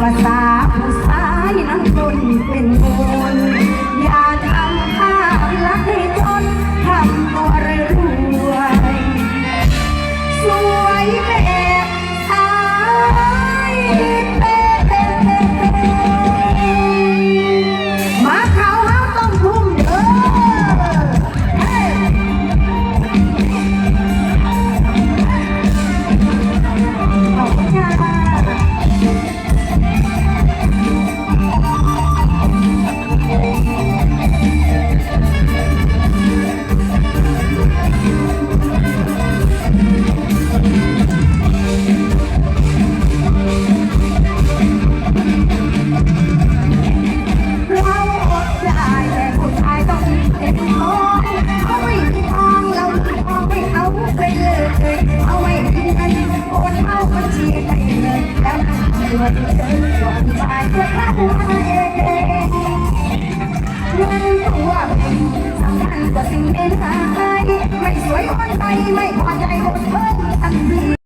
ภาษาผู้ชายน้ำตุนเป็นคนอ บัญชีให้เงินแล้วนำเงินเดือนก่อนตายเพื่อค่าหัวเองเงินตัวสำคัญกว่าสิ่งเป็นหายไม่สวยคนไปไม่พอใจคนเ